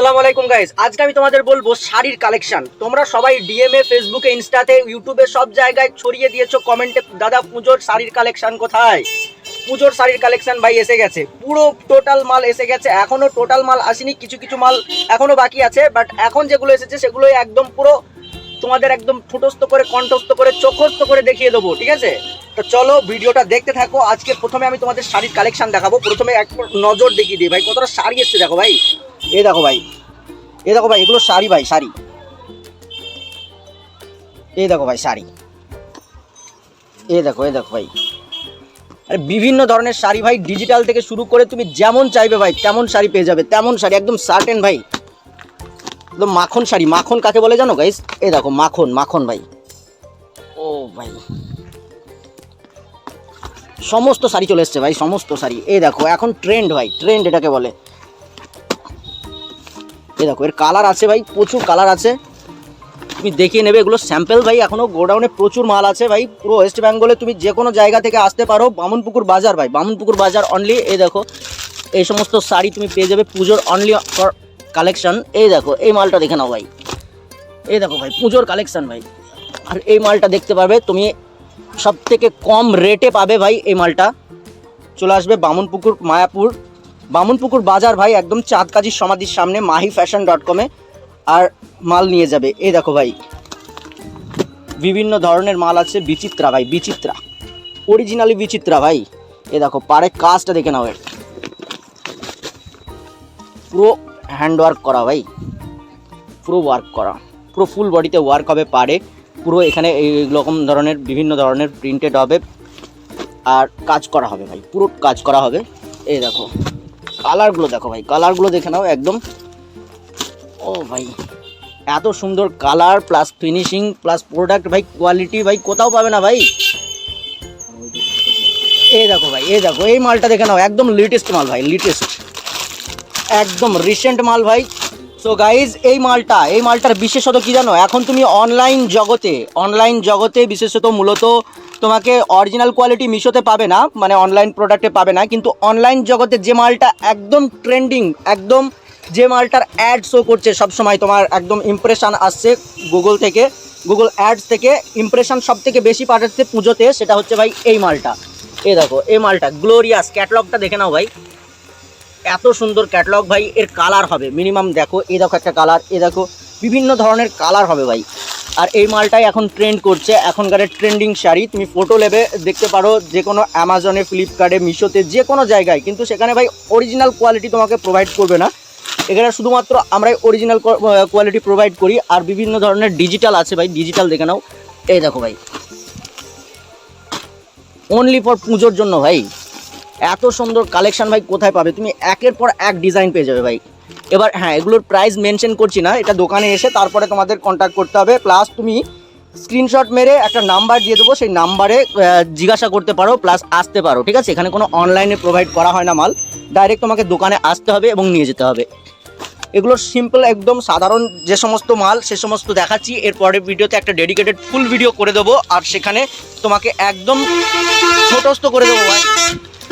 আসসালামু আলাইকুম গাইস আজকে আমি তোমাদের বলব শাড়ির কালেকশন তোমরা সবাই ডিএমএ ফেসবুকে ইনস্টাতে ইউটিউবে সব জায়গায় ছড়িয়ে দিয়েছ কমেন্টে দাদা, পুজোর শাড়ির কালেকশন কোথায়? পুজোর শাড়ির কালেকশন ভাই এসে গেছে। পুরো টোটাল মাল এসে গেছে। এখনও টোটাল মাল আসেনি, কিছু কিছু মাল এখনও বাকি আছে বাট এখন যেগুলো এসেছে সেগুলো একদম পুরো তোমাদের একদম ঠোঁটস্থ করে, কণ্ঠস্থ করে, চোখস্থ করে দেখিয়ে দেবো, ঠিক আছে? তো চলো ভিডিওটা দেখতে থাকো। আজকে প্রথমে আমি তোমাদের শাড়ির কালেকশন দেখাবো। প্রথমে এক নজর দেখিয়ে দিই। ভাই, কতটা শাড়ি এসছে দেখো ভাই। এই দেখো ভাই। এই দেখো ভাই, এগুলো শাড়ি ভাই, শাড়ি। এই দেখো ভাই, শাড়ি। এই দেখো এই দেখো ভাই। আরে বিভিন্ন ধরনের শাড়ি ভাই ডিজিটাল থেকে শুরু করে তুমি যেমন চাইবে ভাই, তেমন শাড়ি পেয়ে যাবে, তেমন শাড়ি, একদম সার্টেন ভাই। একদম মাখন শাড়ি, মাখন কাকে বলে জানো গাইস এই দেখো, মাখন মাখন ভাই। ও ভাই। সমস্ত শাড়ি চলে এসছে ভাই, সমস্ত শাড়ি। এই দেখো, এখন ট্রেন্ড ভাই ট্রেন্ড এটাকে বলে। এই দেখো, এর কালার আছে ভাই, প্রচুর কালার আছে। তুমি দেখিয়ে নেবে, এগুলো স্যাম্পেল ভাই এখনও গোডাউনে প্রচুর মাল আছে ভাই। পুরো ওয়েস্ট বেঙ্গলে তুমি যে কোনো জায়গা থেকে আসতে পারো, বামুনপুকুর বাজার ভাই, বামুনপুকুর বাজার অনলি এই দেখো। এই সমস্ত শাড়ি তুমি পেয়ে যাবে পুজোর অনলি কালেকশন এই দেখো, এই মালটা দেখে নাও ভাই। এই দেখো ভাই, পুজোর কালেকশন ভাই। আর এই মালটা দেখতে পারবে তুমি সব থেকে কম রেটে পাবে ভাই এই মালটা। চলে আসবে বামুনপুকুর, মায়াপুর বামুনপুকুর বাজার ভাই একদম চাঁদকাজির সমাধির সামনে মাহি ফ্যাশন ডট কমে আর মাল নিয়ে যাবে। এই দেখো ভাই, বিভিন্ন ধরনের মাল আছে বিচিত্রা ভাই, বিচিত্রা অরিজিনালি বিচিত্রা ভাই। এ দেখো পারে কাজটা দেখে নাও পুরো হ্যান্ড ওয়ার্ক করা ভাই, পুরো ওয়ার্ক করা, পুরো ফুল বডিতে ওয়ার্ক হবে পারে পুরো এখানে এই রকম ধরনের, বিভিন্ন ধরনের প্রিন্টেড হবে, আর কাজ করা হবে ভাই, পুরো কাজ করা হবে। এই দেখো কালারগুলো দেখো ভাই, কালারগুলো দেখে নাও একদম। ও ভাই, এত সুন্দর colour plus finishing plus product ভাই কোয়ালিটি ভাই কোথাও পাবে না ভাই। এই দেখো ভাই, এই দেখো, এই মালটা দেখে নাও, একদম লেটেস্ট মাল ভাই লেটেস্ট একদম রিসেন্ট মাল ভাই। সো গাইজ এই মালটা, এই মালটার বিশেষত কি জানো? এখন তুমি অনলাইন জগতে অনলাইন জগতে বিশেষত মূলত তোমাকে অরিজিনাল কোয়ালিটি মিশোতে পাবে না মানে অনলাইন প্রোডাক্টে পাবে না, কিন্তু অনলাইন জগতে যে মালটা একদম ট্রেন্ডিং একদম যে মালটার অ্যাড শো করছে সবসময় তোমার একদম ইমপ্রেশন আসছে গুগল থেকে গুগল অ্যাডস থেকে ইমপ্রেশন সব থেকে বেশি পাঠাচ্ছে পুজোতে, সেটা হচ্ছে ভাই এই মালটা। এই দেখো, এই মালটা গ্লোরিয়াস ক্যাটলগটা দেখে নাও ভাই। এত সুন্দর ক্যাটলগ ভাই, এর কালার হবে। মিনিমাম দেখো এ দেখো একটা কালার এ দেখো, বিভিন্ন ধরনের কালার হবে ভাই। আর এই মালটাই এখন ট্রেন্ড করছে, এখনকার ট্রেন্ডিং শাড়ি। তুমি ফটো নেবে, দেখতে পারো যে কোনো অ্যামাজনে ফ্লিপকার্টে মিশোতে যে কোনো জায়গায়। কিন্তু সেখানে ভাই অরিজিনাল কোয়ালিটি তোমাকে প্রোভাইড করবে না। এখানে শুধুমাত্র আমরাই অরিজিনাল কোয়ালিটি প্রোভাইড করি। আর বিভিন্ন ধরনের ডিজিটাল আছে ভাই ডিজিটাল দেখে নাও। এই দেখো ভাই। অনলি ফর পুজোর জন্য ভাই। এত সুন্দর কালেকশন ভাই কোথায় পাবে? তুমি একের পর এক ডিজাইন পেয়ে যাবে ভাই। এবার হ্যাঁ এগুলোর প্রাইস মেনশন করছি না, এটা দোকানে এসে তারপরে তোমাদের কন্ট্যাক্ট করতে হবে। প্লাস তুমি স্ক্রিনশট মেরে একটা নাম্বার দিয়ে দেবো, সেই নাম্বারে জিজ্ঞাসা করতে পারো প্লাস আসতে পারো, ঠিক আছে? এখানে কোনো অনলাইনে প্রোভাইড করা হয় না মাল। ডাইরেক্ট তোমাকে দোকানে আসতে হবে এবং নিয়ে যেতে হবে। এগুলো সিম্পল একদম সাধারণ যে সমস্ত মাল, সে সমস্ত দেখাচ্ছি। এর পরের ভিডিওতে একটা ডেডিকেটেড ফুল ভিডিও করে দেবো, আর সেখানে তোমাকে একদম ছোটস্থ করে দেবো ভাই।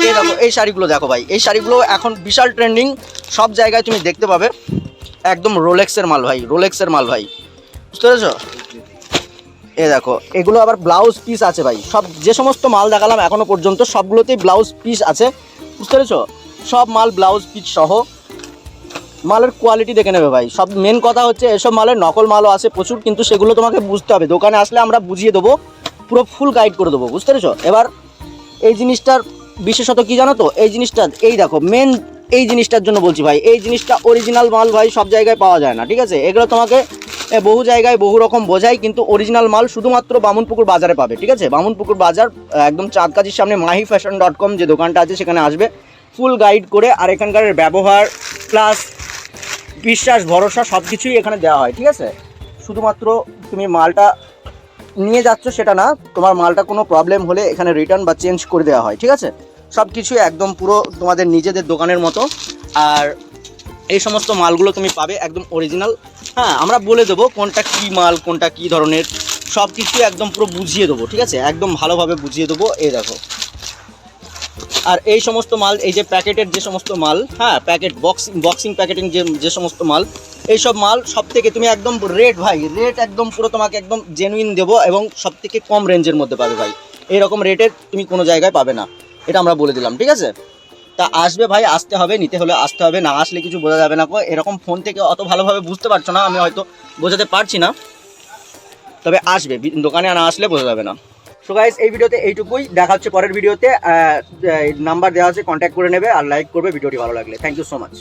এই দেখো, এই শাড়িগুলো দেখো ভাই। এই শাড়িগুলো এখন বিশাল ট্রেন্ডিং সব জায়গায় তুমি দেখতে পাবে। একদম রোলেক্সের মাল ভাই রোলেক্সের মাল ভাই। বুঝতে পেরেছ? এ দেখো, এগুলো আবার ব্লাউজ পিস আছে ভাই। সব, যে সমস্ত মাল দেখালাম এখনও পর্যন্ত, সবগুলোতেই ব্লাউজ পিস আছে। বুঝতে পেরেছ? সব মাল ব্লাউজ পিস সহ। মালের কোয়ালিটি দেখে নেবে ভাই। সব মেন কথা হচ্ছে, এসব মালের নকল মালও আছে প্রচুর, কিন্তু সেগুলো তোমাকে বুঝতে হবে। দোকানে আসলে আমরা বুঝিয়ে দেবো, পুরো ফুল গাইড করে দেবো। বুঝতে পেরেছ? এবার এই জিনিসটার বিশেষত কি জানো তো? এই জিনিসটা, এই দেখো মেন এই জিনিসটার জন্য বলছি ভাই, এই জিনিসটা অরিজিনাল মাল ভাই সব জায়গায় পাওয়া যায় না, ঠিক আছে? এগুলো তোমাকে বহু জায়গায় বহু রকম বোঝায়, কিন্তু অরিজিনাল মাল শুধুমাত্র বামুনপুকুর বাজারে পাবে, ঠিক আছে? বামুনপুকুর বাজার একদম চাঁদকাজির সামনে মাহি ফ্যাশন ডট কম যে দোকানটা আছে, সেখানে আসবে। ফুল গাইড করে আর এখানকার ব্যবহার প্লাস বিশ্বাস, ভরসা সব কিছুই এখানে দেওয়া হয়, ঠিক আছে? শুধুমাত্র তুমি মালটা নিয়ে যাচ্ছ সেটা না, তোমার মালটা কোনো প্রবলেম হলে এখানে রিটার্ন বা চেঞ্জ করে দেওয়া হয়, ঠিক আছে? সব কিছুই একদম পুরো তোমাদের নিজেদের দোকানের মতো। আর এই সমস্ত মালগুলো তুমি পাবে একদম অরিজিনাল হ্যাঁ আমরা বলে দেবো কোনটা কী মাল, কোনটা কী ধরনের। সব কিছু একদম পুরো বুঝিয়ে দেবো, ঠিক আছে? একদম ভালোভাবে বুঝিয়ে দেবো, এই দেখো। আর এই সমস্ত মাল, এই যে প্যাকেটের যে সমস্ত মাল হ্যাঁ প্যাকেট, বক্সিং বক্সিং, প্যাকেটিং যে যে সমস্ত মাল, এই সব মাল সব থেকে তুমি একদম রেট ভাই, রেট একদম পুরো তোমাকে একদম জেনুইন দেবো এবং সব থেকে কম রেঞ্জের মধ্যে পাবে ভাই। এরকম রেটের তুমি কোনো জায়গায় পাবে না। এটা আমরা বলে দিলাম, ঠিক আছে? তা আসবে ভাই, আসতে হবে, নিতে হলে আসতে হবে, না আসলে কিছু বোঝা যাবে না। এরকম ফোন থেকে অত ভালোভাবে বুঝতে পারছ না, আমি হয়তো বোঝাতে পারছি না। তবে আসবে দোকানে না আসলে বোঝা যাবে না। সো গাইস এই ভিডিওতে এইটুকুই। দেখা হচ্ছে পরের ভিডিওতে। নাম্বার দেওয়া আছে কন্ট্যাক্ট করে নেবে আর লাইক করবে, ভিডিওটি ভালো লাগলে। Thank you so much